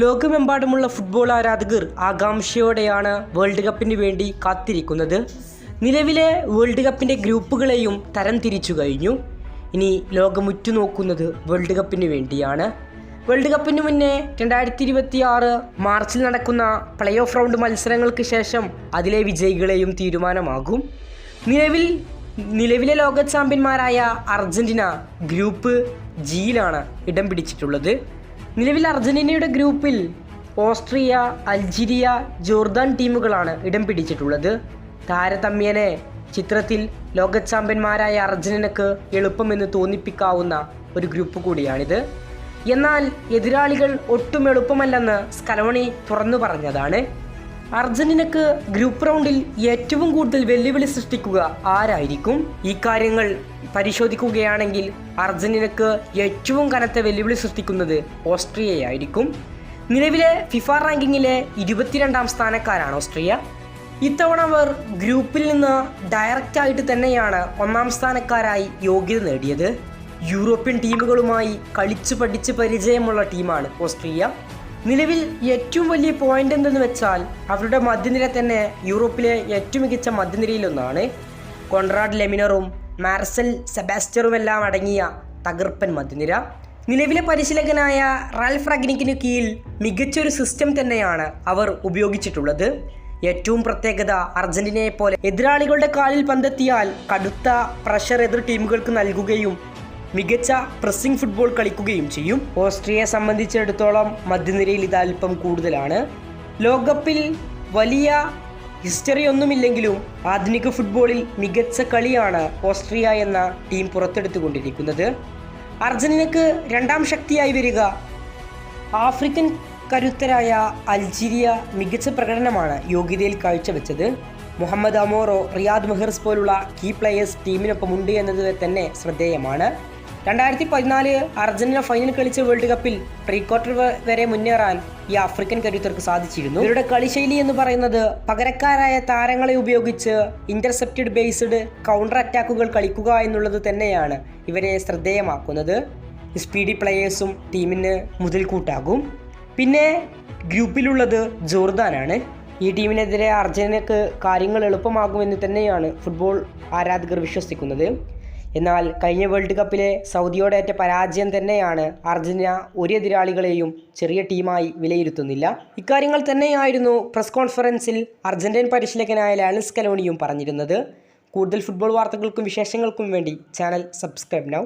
ലോകമെമ്പാടുമുള്ള ഫുട്ബോൾ ആരാധകർ ആകാംക്ഷയോടെയാണ് വേൾഡ് കപ്പിന് വേണ്ടി കാത്തിരിക്കുന്നത്. നിലവിലെ വേൾഡ് കപ്പിന്റെ ഗ്രൂപ്പുകളെയും തരം തിരിച്ചു കഴിഞ്ഞു. ഇനി ലോകം ഉറ്റുനോക്കുന്നത് വേൾഡ് കപ്പിന് വേണ്ടിയാണ്. വേൾഡ് കപ്പിന് മുന്നേ രണ്ടായിരത്തി ഇരുപത്തി ആറ് മാർച്ചിൽ നടക്കുന്ന പ്ലേ ഓഫ് റൗണ്ട് മത്സരങ്ങൾക്ക് ശേഷം അതിലെ വിജയികളെയും തീരുമാനമാകും. നിലവിൽ നിലവിലെ ലോക ചാമ്പ്യന്മാരായ അർജന്റീന ഗ്രൂപ്പ് ജിയിലാണ് ഇടം പിടിച്ചിട്ടുള്ളത്. നിലവിൽ അർജന്റീനയുടെ ഗ്രൂപ്പിൽ ഓസ്ട്രിയ അൾജീരിയ ജോർദാൻ ടീമുകളാണ് ഇടം പിടിച്ചിട്ടുള്ളത്. താരതമ്യേനെ ചിത്രത്തിൽ ലോക ചാമ്പ്യന്മാരായ അർജന്റീനക്ക് എളുപ്പമെന്ന് തോന്നിപ്പിക്കാവുന്ന ഒരു ഗ്രൂപ്പ് കൂടിയാണിത്. എന്നാൽ എതിരാളികൾ ഒട്ടും എളുപ്പമല്ലെന്ന് സ്കലോണി തുറന്നു പറഞ്ഞതാണ്. അർജന്റീനക്ക് ഗ്രൂപ്പ് റൗണ്ടിൽ ഏറ്റവും കൂടുതൽ വെല്ലുവിളി സൃഷ്ടിക്കുക ആരായിരിക്കും? ഈ കാര്യങ്ങൾ പരിശോധിക്കുകയാണെങ്കിൽ അർജന്റീനക്ക് ഏറ്റവും കനത്ത വെല്ലുവിളി സൃഷ്ടിക്കുന്നത് ഓസ്ട്രിയയായിരിക്കും. നിലവിലെ ഫിഫ റാങ്കിങ്ങിലെ ഇരുപത്തിരണ്ടാം സ്ഥാനക്കാരാണ് ഓസ്ട്രിയ. ഇത്തവണ അവർ ഗ്രൂപ്പിൽ നിന്ന് ഡയറക്റ്റ് ആയിട്ട് തന്നെയാണ് ഒന്നാം സ്ഥാനക്കാരായി യോഗ്യത നേടിയത്. യൂറോപ്യൻ ടീമുകളുമായി കളിച്ചു പഠിച്ച് പരിചയമുള്ള ടീമാണ് ഓസ്ട്രിയ. നിലവിൽ ഏറ്റവും വലിയ പോയിന്റ് എന്തെന്ന് വെച്ചാൽ അവരുടെ മധ്യനിര തന്നെ യൂറോപ്പിലെ ഏറ്റവും മികച്ച മധ്യനിരയിലൊന്നാണ്. കോൺറാഡ് ലെമിനറും മാർസൽ സെബാസ്റ്ററുമെല്ലാം അടങ്ങിയ തകർപ്പൻ മധ്യനിര. നിലവിലെ പരിശീലകനായ റാൽഫ് റഗ്നിക്കിന് കീഴിൽ മികച്ചൊരു സിസ്റ്റം തന്നെയാണ് അവർ ഉപയോഗിച്ചിട്ടുള്ളത്. ഏറ്റവും പ്രത്യേകത അർജന്റീനയെ പോലെ എതിരാളികളുടെ കാലിൽ പന്തെത്തിയാൽ കടുത്ത പ്രഷർ എതിർ ടീമുകൾക്ക് നൽകുകയും മികച്ച പ്രസിംഗ് ഫുട്ബോൾ കളിക്കുകയും ചെയ്യും. ഓസ്ട്രിയയെ സംബന്ധിച്ചിടത്തോളം മധ്യനിരയിൽ ഇത് അല്പം കൂടുതലാണ്. ലോകകപ്പിൽ വലിയ ഹിസ്റ്ററി ഒന്നുമില്ലെങ്കിലും ആധുനിക ഫുട്ബോളിൽ മികച്ച കളിയാണ് ഓസ്ട്രിയ എന്ന ടീം പുറത്തെടുത്തുകൊണ്ടിരിക്കുന്നത്. അർജന്റീനക്ക് രണ്ടാം ശക്തിയായി വരിക. ആഫ്രിക്കൻ കരുത്തരായ അൾജീരിയ മികച്ച പ്രകടനമാണ് യോഗ്യതയിൽ കാഴ്ചവെച്ചത്. മുഹമ്മദ് അമോറോ റിയാദ് മെഹർസ് പോലുള്ള കീ പ്ലെയേഴ്സ് ടീമിനൊപ്പമുണ്ട് എന്നത് തന്നെ ശ്രദ്ധേയമാണ്. രണ്ടായിരത്തി പതിനാല് അർജന്റീന ഫൈനൽ കളിച്ച വേൾഡ് കപ്പിൽ പ്രീ ക്വാർട്ടർ വരെ മുന്നേറാൻ ഈ ആഫ്രിക്കൻ കരുത്തർക്ക് സാധിച്ചിരുന്നു. ഇവരുടെ കളിശൈലി എന്ന് പറയുന്നത് പകരക്കാരായ താരങ്ങളെ ഉപയോഗിച്ച് ഇന്റർസെപ്റ്റഡ് ബേസ്ഡ് കൗണ്ടർ അറ്റാക്കുകൾ കളിക്കുക എന്നുള്ളത് തന്നെയാണ് ഇവരെ ശ്രദ്ധേയമാക്കുന്നത്. സ്പീഡി പ്ലെയേഴ്സും ടീമിന് മുതൽക്കൂട്ടാകും. പിന്നെ ഗ്രൂപ്പിലുള്ളത് ജോർദാനാണ്. ഈ ടീമിനെതിരെ അർജന്റീനക്ക് കാര്യങ്ങൾ എളുപ്പമാകുമെന്ന് തന്നെയാണ് ഫുട്ബോൾ ആരാധകർ വിശ്വസിക്കുന്നത്. എന്നാൽ കഴിഞ്ഞ വേൾഡ് കപ്പിലെ സൗദിയോടേറ്റ പരാജയം തന്നെയാണ് അർജന്റീന ഒരു എതിരാളികളെയും ചെറിയ ടീമായി വിലയിരുത്തുന്നില്ല. ഇക്കാര്യങ്ങൾ തന്നെയായിരുന്നു പ്രസ് കോൺഫറൻസിൽ അർജന്റീൻ പരിശീലകനായ ലാലിസ് കലോണിയും പറഞ്ഞിരുന്നത്. കൂടുതൽ ഫുട്ബോൾ വാർത്തകൾക്കും വിശേഷങ്ങൾക്കും വേണ്ടി ചാനൽ സബ്സ്ക്രൈബ് നൗ